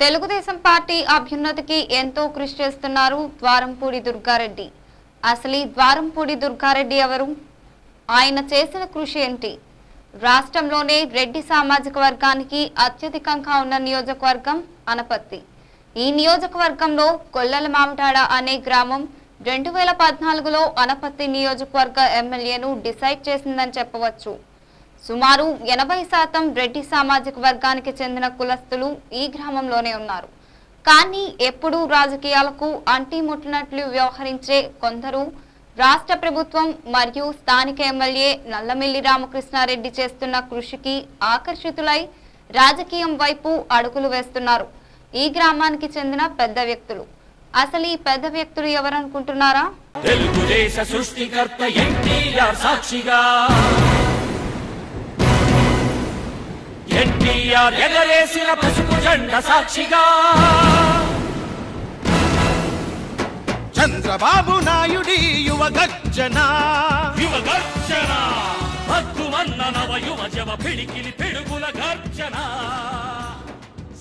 Telugu Desam party అభ్యున్నతికి ఎంతో కృషి చేస్తున్నారు ద్వారంపూడి దుర్గారెడ్డి. అసలు ద్వారంపూడి దుర్గారెడ్డి ఎవరు? ఆయన చేసిన కృషి ఏంటి? రాష్ట్రంలోనే రెడ్డి సామాజిక వర్గానికి అత్యధికంగా ఉన్న నియోజకవర్గం అనపత్తి ఈ నియోజకవర్గంలో కొల్లల మామిటాడ అనే గ్రామం రెండు వేల పద్నాలుగులో అనపత్తి నియోజకవర్గ ఎమ్మెల్యేను డిసైడ్ చేసిందని చెప్పవచ్చు. సుమారు ఎనభై శాతం రెడ్డి సామాజిక వర్గానికి చెందిన కులస్తులు ఈ గ్రామంలోనే ఉన్నారు. కానీ ఎప్పుడూ రాజకీయాలకు అంటి ముట్టినట్లు వ్యవహరించే కొందరు రాష్ట్ర ప్రభుత్వం మరియు స్థానిక ఎమ్మెల్యే నల్లమిల్లి రామకృష్ణారెడ్డి చేస్తున్న కృషికి ఆకర్షితులై రాజకీయం వైపు అడుగులు వేస్తున్నారు. ఈ గ్రామానికి చెందిన పెద్ద వ్యక్తులు. అసలు ఈ పెద్ద వ్యక్తులు ఎవరనుకుంటున్నారా? తెలుగుదేశ సృష్టికర్త ఎన్టీఆర్ సాక్షిగా. ఎన్టీఆర్ ఎగరేసిన పసుపు జెండ సాక్షిగా. చంద్రబాబు నాయుడి యువ గర్జన. యువ గర్జన హక్కుమన్న నవ యువ జవ పిడికిలి పిడుగుల గర్జన.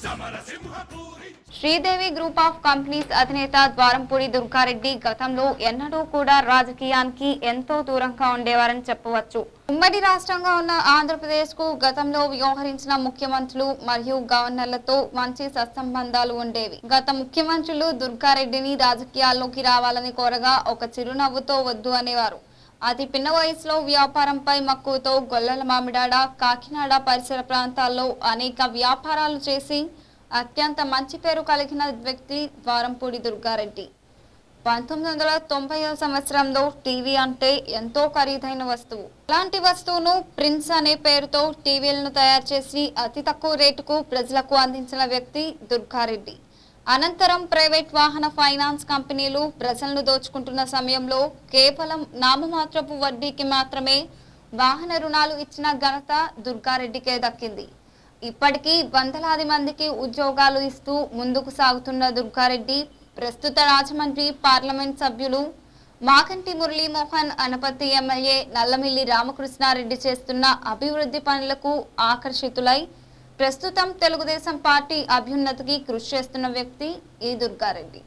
సమరసింహపూరి శ్రీదేవి గ్రూప్ ఆఫ్ కంపెనీస్ అధినేత ద్వారంపూడి దుర్గారెడ్డి గతంలో ఎన్నడూ కూడా రాజకీయానికి ఎంతో దూరంగా ఉండేవారని చెప్పవచ్చు. ఉమ్మడి రాష్ట్రంగా ఉన్న ఆంధ్రప్రదేశ్కు గతంలో వ్యవహరించిన ముఖ్యమంత్రులు మరియు గవర్నర్లతో మంచి సత్సంబంధాలు ఉండేవి. గత ముఖ్యమంత్రులు దుర్గారెడ్డిని రాజకీయాల్లోకి రావాలని కోరగా ఒక చిరునవ్వుతో వద్దు అనేవారు. అతి పిన్న వయసులో వ్యాపారంపై మక్కువతో గొల్లల మామిడాడ కాకినాడ పరిసర ప్రాంతాల్లో అనేక వ్యాపారాలు చేసి అత్యంత మంచి పేరు కలిగిన వ్యక్తి ద్వారంపూడి దుర్గారెడ్డి. పంతొమ్మిది వందల తొంభై సంవత్సరంలో టీవీ అంటే ఎంతో ఖరీదైన వస్తువు. అలాంటి వస్తువును ప్రిన్స్ అనే పేరుతో టీవీలను తయారు చేసి అతి తక్కువ రేటుకు ప్రజలకు అందించిన వ్యక్తి దుర్గారెడ్డి. అనంతరం ప్రైవేట్ వాహన ఫైనాన్స్ కంపెనీలు ప్రజలను దోచుకుంటున్న సమయంలో కేవలం నామమాత్రపు వడ్డీకి మాత్రమే వాహన రుణాలు ఇచ్చిన ఘనత దుర్గారెడ్డికే దక్కింది. ఇప్పటికీ వందలాది మందికి ఉద్యోగాలు ఇస్తూ ముందుకు సాగుతున్న దుర్గారెడ్డి ప్రస్తుత రాజమండ్రి పార్లమెంట్ సభ్యులు మాకంటి మురళీమోహన్ అనపత్తి ఎమ్మెల్యే నల్లమిల్లి రామకృష్ణారెడ్డి చేస్తున్న అభివృద్ధి పనులకు ఆకర్షితులై ప్రస్తుతం తెలుగుదేశం పార్టీ అభ్యున్నతికి కృషి చేస్తున్న వ్యక్తి ఈ దుర్గారెడ్డి.